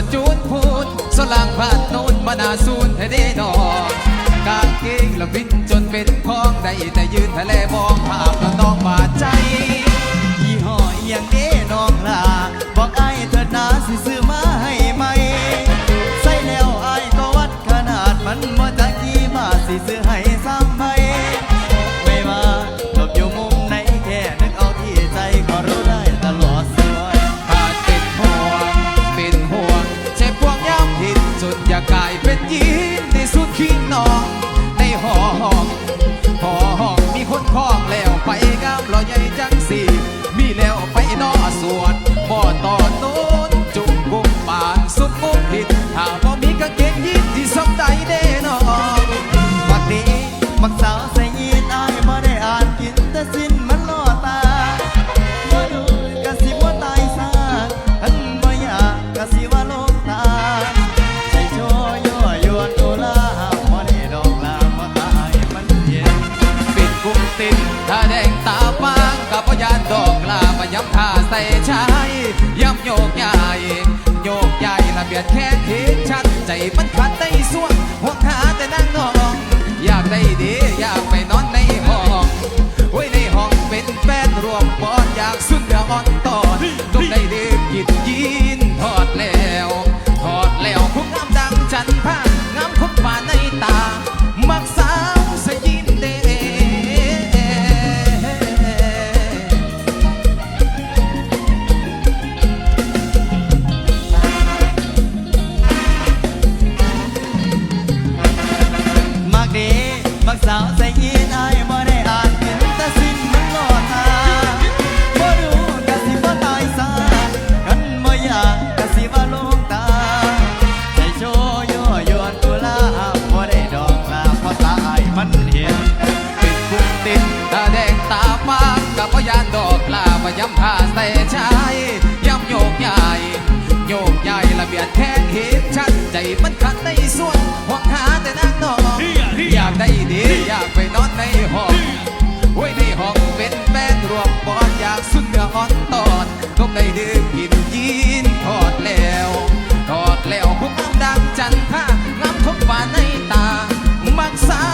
ก็ส่วนจูนพูดสลังผ่านโน้นมานาซูนให้ได้ดอกกางเกงละวินจนเป็นคองได้แต่ยืนทะเลมองภาพแล้วน้องบาดใจยี่ห้ออย่างนี้น้องลาบอกไอ้เถิดนาสิซื้อมาให้ไหมใส่แล้วไอ้ก็วัดขนาดมันบ่จักกี่บาสิซื้อให้ ดอย่ากลายเป็นยีนที่สุดขี้น้อง ใชายย้ำโยกใหญ่โยกใหญ่ละเบียดแค่ทิศชัดใจมันขัดได้ส่วงหัวขาแต่นั่งนอง อยากได้ดีอยากาวใส่ยีนอายบ่ได้อ่านกินแต่สิ้นมันหล่อตาบ่ดูกะสิบ่ตายซากันบ่อยากกะสิว่าลกตาใส่โชว์ยั่วยวนกุลาบ่ได้ดอกลาเพราะตายมันเห็นปิดกุ้งติดตาแดงตาปากับพยานดอกลามาย้ำท่าใส่ชายย้ำโยกใหญ่โยกใหญ่ละเบียดแข้เห็นชัดใจมันขัดในส่วนหัวขาแต่นั่งนองอยา passar.